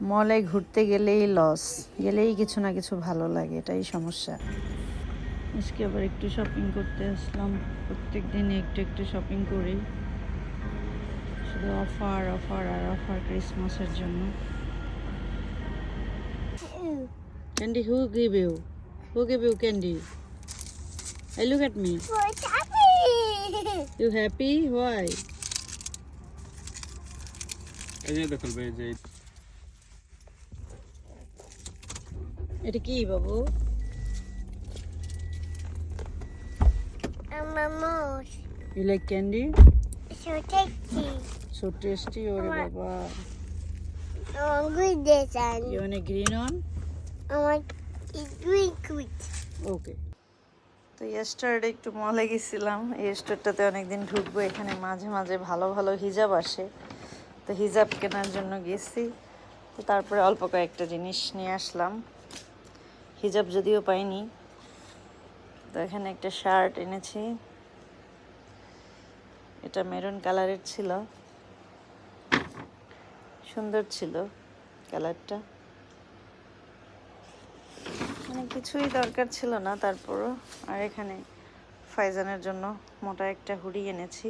মলে ঘুরতে গেলেই লস গেলেই কিছু না কিছু ভালো লাগে এটাই সমস্যা। আজকে আবার একটু শপিং করতে আসলাম প্রত্যেক দিন একটু একটু শপিং করি। শুধু অফার অফার আর অফার ক্রিসমাসের জন্য। Candy who give you who give you candy I look at me you happy why এই যে দেখো এই যে এটা কি বাবু? I'm a mouse. You like candy So tasty. ওরে আমার- বাবা। I want good this on I want it green quick. Okay তো ইয়েস্টারডে একটু মলে গেছিলাম। এই স্টোরটাতে অনেকদিন ঢুকবো। এখানে মাঝে মাঝে ভালো ভালো হিজাব আসে। তো হিজাব কেনার জন্য গেছি। তো তারপরে অল্প কয়েকটা জিনিস নিয়ে আসলাম। হিজাব যদিও পাইনি, তো এখানে একটা শার্ট এনেছি। এটা মেরুন কালারের ছিল। সুন্দর ছিল কালারটা মানে কিছুই দরকার ছিল না তারপরও। আর এখানে ফাইজানের জন্য মোটা একটা হুডি এনেছি।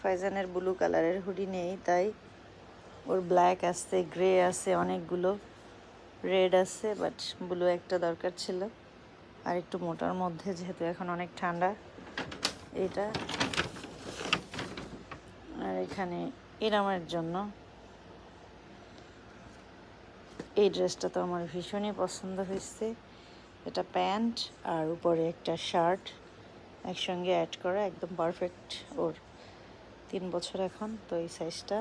ফাইজানের ব্লু কালারের হুডি নেই, তাই ওর ব্ল্যাক আছে গ্রে আছে অনেকগুলো। রেড আছে বাট ব্লু একটা দরকার ছিল। আর একটু মোটার মধ্যে, যেহেতু এখন অনেক ঠান্ডা, এটা। আর এখানে ইরামের জন্য। এই ড্রেসটা তো আমার ভীষণই পছন্দ হয়েছে। এটা প্যান্ট, আর উপরে একটা শার্ট। একসঙ্গে অ্যাড করা, একদম পারফেক্ট ওর। তিন বছর এখন, তো এই সাইজটা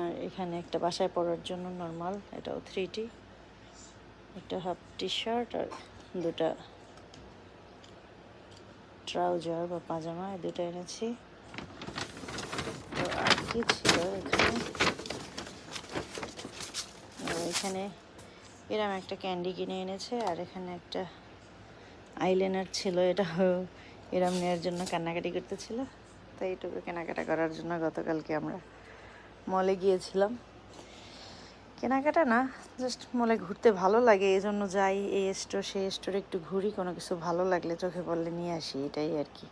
আর এখানে একটা বাসায় পরার জন্য নর্মাল এটাও থ্রি টি একটা হাফ টি শার্ট আর দুটা ট্রাউজার বা পাজামা, এই দুটো এনেছি। তো আর কি ছিল এখানে? এখানে এরম একটা ক্যান্ডি কিনে এনেছে আর এখানে একটা আইলাইনার ছিল, এটা এরম নেওয়ার জন্য কান্নাকাটি করতেছিল। তাই এইটুকু কেনাকাটা করার জন্য গতকালকে আমরা মলে গিয়েছিলাম। কেনাকাটা না জাস্ট মলে ঘুরতে ভালো লাগে এই জন্য যাই, এই স্টোর, সেই স্টোরে একটু ঘুরি, কোনো কিছু ভালো লাগলে চোখে পড়লে নিয়ে আসি, এটাই আর কি।